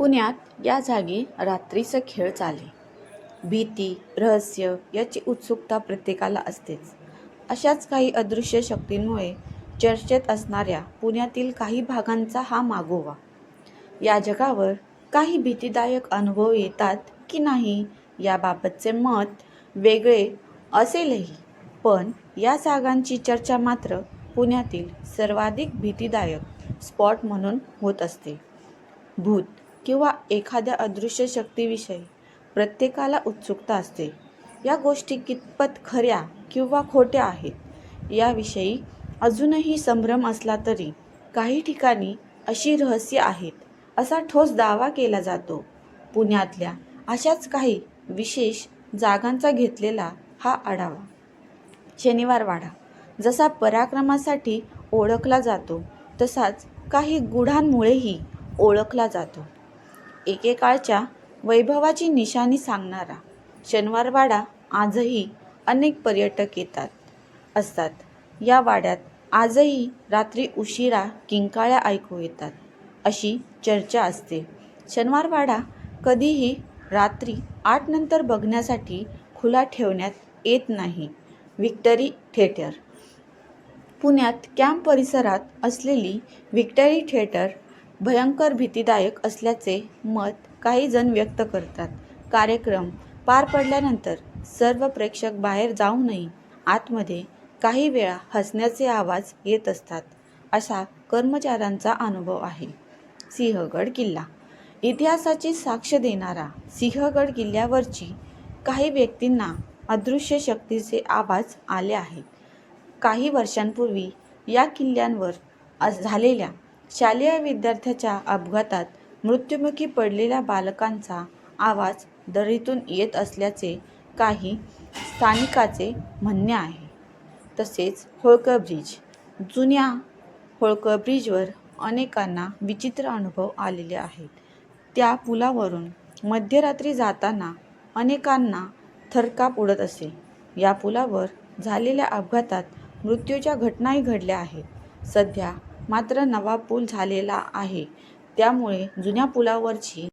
पुण्यात या जागी रात्रीचं खेळ चाले. भीती रहस्य याची उत्सुकता प्रत्येकाला असतेच. अशाच काही अदृश्य शक्तींमुळे चर्चेत असणाऱ्या पुण्यातील काही भागांचा हा मागोवा. या जगावर काही भीतीदायक अनुभव येतात की नाही याबाबतचे मत वेगळे असेलही. पण या जागांची चर्चा मात्र पुण्यातील सर्वाधिक भीतीदायक स्पॉट म्हणून होत असते. भूत किंवा एखाद्या अदृश्य शक्तीविषयी प्रत्येकाला उत्सुकता असते. या गोष्टी कितपत खऱ्या किंवा खोट्या आहेत याविषयी अजूनही संभ्रम असला तरी काही ठिकाणी अशी रहस्य आहेत असा ठोस दावा केला जातो. पुण्यातल्या अशाच काही विशेष जागांचा घेतलेला हा आढावा. शनिवारवाडा. जसा पराक्रमासाठी ओळखला जातो तसाच काही गुढांमुळेही ओळखला जातो. एकेकाळच्या वैभवाची निशाणी सांगणारा शनिवारवाडा आजही अनेक पर्यटक येतात असतात. या वाड्यात आजही रात्री उशिरा किंकाळ्या ऐकू येतात अशी चर्चा असते. शनिवारवाडा कधीही रात्री आठ नंतर बघण्यासाठी खुला ठेवण्यात येत नाही. Victory theatre. पुण्यात कॅम्प परिसरात असलेली व्हिक्टरी थिएटर भयंकर भीतीदायक असल्याचे मत काही जण व्यक्त करतात. कार्यक्रम पार पडल्यानंतर सर्व प्रेक्षक बाहेर जाऊनही आतमध्ये काही वेळा हसण्याचे आवाज येत असतात. असा कर्मचाऱ्यांचा अनुभव आहे. सिंहगड किल्ला. इतिहासाची साक्ष देणारा सिंहगड किल्ल्यावरची काही व्यक्तींना अदृश्य शक्तीचे आवाज आले आहेत. काही वर्षांपूर्वी या किल्ल्यांवर झालेल्या शालेय विद्यार्थ्याच्या अपघातात मृत्युमुखी पडलेल्या बालकांचा आवाज दरीतून येत असल्याचे काही स्थानिकाचे म्हणणे आहे. तसेच होळकर ब्रिज जुन्या होळकर ब्रिजवर अनेकांना विचित्र अनुभव आलेले आहेत. त्या पुलावरून मध्यरात्री जाताना अनेकांना थरकाप उडत असे. या पुलावर झालेल्या अपघातात मृत्यूच्या घटनाही घडल्या आहेत. सध्या मात्र नवा पूल झालेला आहे. त्यामुळे जुन्या पुलावरची